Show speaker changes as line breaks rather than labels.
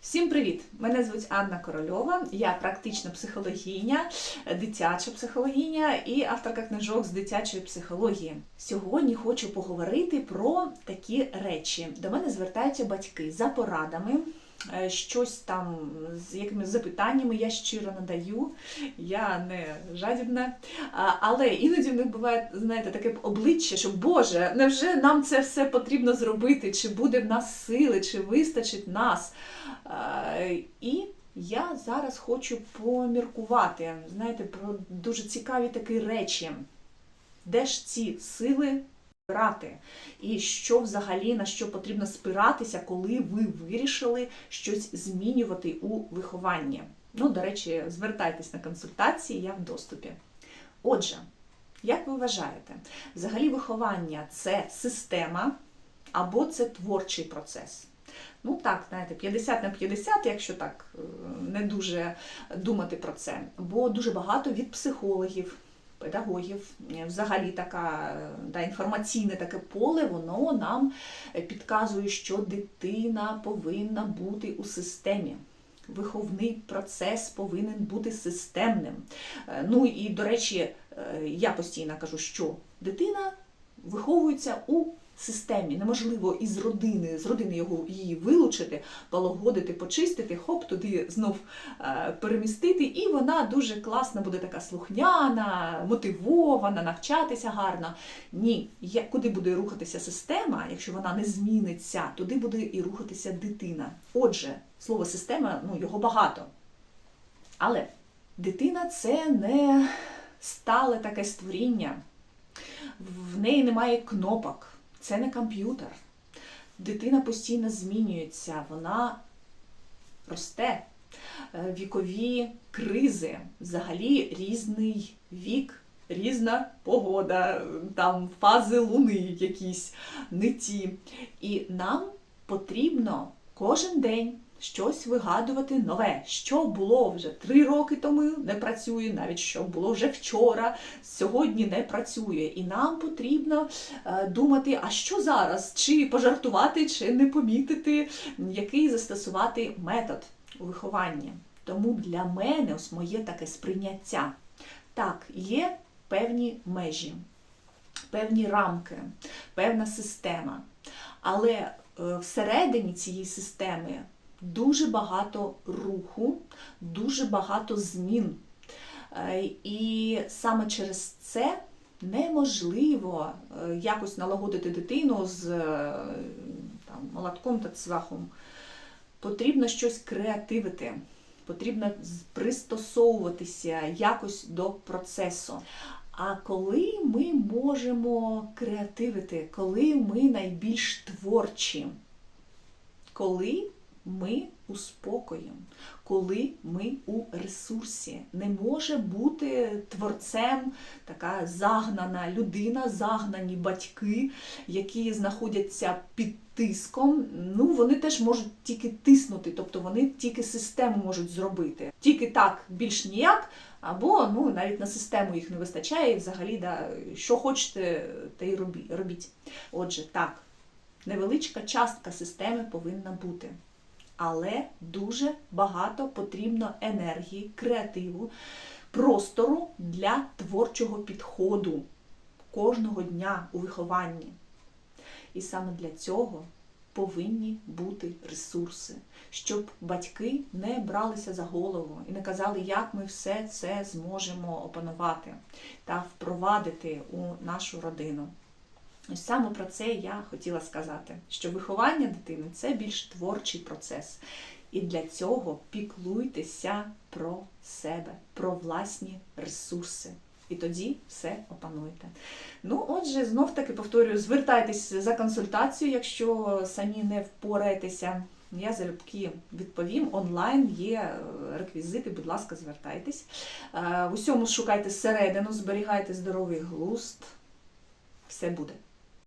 Всім привіт! Мене звуть Анна Корольова. Я практична психологиня, дитяча психологиня і авторка книжок з дитячої психології. Сьогодні хочу поговорити про такі речі. До мене звертаються батьки за порадами. Е, Щось там з якимись запитаннями я щиро надаю, я не жадібна. Але іноді в них буває, знаєте, таке обличчя, що Боже, невже нам це все потрібно зробити? Чи буде в нас сили, чи вистачить нас? І я зараз хочу поміркувати, знаєте, про дуже цікаві такі речі. Де ж ці сили брати? І що взагалі на що потрібно спиратися, коли ви вирішили щось змінювати у вихованні? Ну, до речі, звертайтесь на консультації, я в доступі. Отже, як ви вважаєте, взагалі виховання це система або це творчий процес? Ну так, знаєте, 50 на 50, якщо так е, не дуже думати про це. Бо дуже багато від психологів, педагогів, взагалі така да, інформаційне таке поле, воно нам підказує, що дитина повинна бути у системі. Виховний процес повинен бути системним. Е, Ну і, до речі, е, я постійно кажу, що дитина виховується у системі. Неможливо із родини, з родини його її вилучити, полагодити, почистити, хоп, туди знов е, перемістити, і вона дуже класна буде така слухняна, мотивована, навчатися гарно. Ні, куди буде рухатися система, якщо вона не зміниться, туди буде і рухатися дитина. Отже, слово система, ну його багато. Але дитина це не стале таке створіння, в неї немає кнопок, це не комп'ютер. Дитина постійно змінюється, вона росте. Е, Вікові кризи, взагалі різний вік, різна погода, там фази луни якісь не ті. І нам потрібно кожен день щось вигадувати нове, що було вже три роки тому не працює, навіть що було вже вчора, сьогодні не працює. І нам потрібно е, думати, а що зараз, чи пожартувати, чи не помітити, який застосувати метод у вихованні. Тому для мене ось моє таке сприйняття. Так, є певні межі, певні рамки, певна система. Але е, всередині цієї системи дуже багато руху, дуже багато змін. Е, І саме через це неможливо е, якось налагодити дитину з е, там, молотком та цвахом. Потрібно щось креативити, потрібно пристосовуватися якось до процесу. А коли ми можемо креативити, коли ми найбільш творчі, коли ми у спокою, коли ми у ресурсі, не може бути творцем така загнана людина, загнані батьки, які знаходяться під тиском. Ну вони теж можуть тільки тиснути, тобто вони тільки систему можуть зробити. Тільки так, більш ніяк. Або ну навіть на систему їх не вистачає, і взагалі, да, що хочете, те й робіть. Отже, так, невеличка частка системи повинна бути. Але дуже багато потрібно енергії, креативу, простору для творчого підходу кожного дня у вихованні. І саме для цього повинні бути ресурси, щоб батьки не бралися за голову і не казали, як ми все це зможемо опанувати та впровадити у нашу родину. Ось саме про це я хотіла сказати, що виховання дитини це більш творчий процес. І для цього піклуйтеся про себе, про власні ресурси. І тоді все опануєте. Ну, отже, знов таки повторюю, звертайтесь за консультацією, якщо самі не впораєтеся. Я залюбки відповім. Онлайн є е, реквізити, будь ласка, звертайтесь. Е, В усьому шукайте середину, зберігайте здоровий глузд. Все буде.